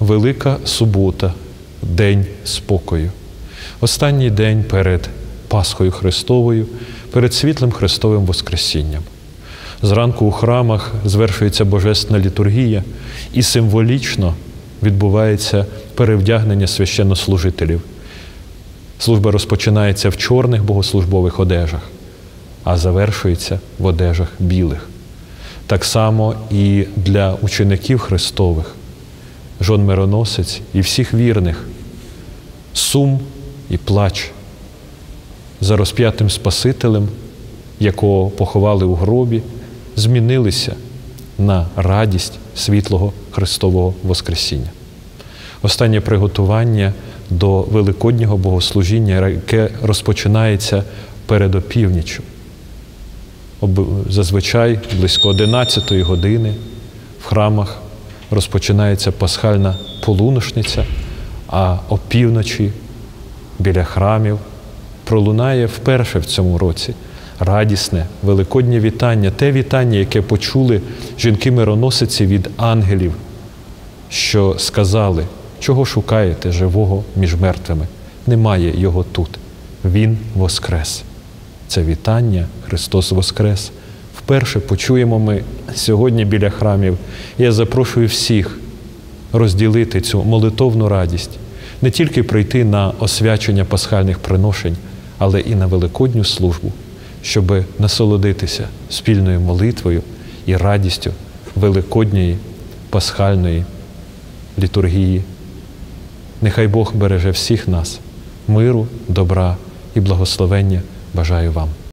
Велика субота, день спокою. Останній день перед Пасхою Христовою, перед світлим Христовим Воскресінням. Зранку у храмах звершується Божественна літургія і символічно відбувається перевдягнення священнослужителів. Служба розпочинається в чорних богослужбових одежах, а завершується в одежах білих. Так само і для учеників Христових, жон мироносець і всіх вірних, сум і плач за розп'ятим Спасителем, якого поховали у гробі, змінилися на радість світлого Христового Воскресіння. Останнє приготування до Великоднього богослужіння, яке розпочинається перед опівніччю. Зазвичай близько 11 години в храмах розпочинається пасхальна полуношниця, а опівночі біля храмів пролунає вперше в цьому році радісне, великоднє вітання, те вітання, яке почули жінки-мироносиці від ангелів, що сказали, чого шукаєте живого між мертвими. Немає його тут. Він воскрес. Це вітання, Христос Воскрес. Вперше почуємо ми сьогодні біля храмів. Я запрошую всіх розділити цю молитовну радість, не тільки прийти на освячення пасхальних приношень, але і на великодню службу, щоб насолодитися спільною молитвою і радістю великодньої пасхальної літургії. Нехай Бог береже всіх нас, миру, добра і благословення бажаю вам.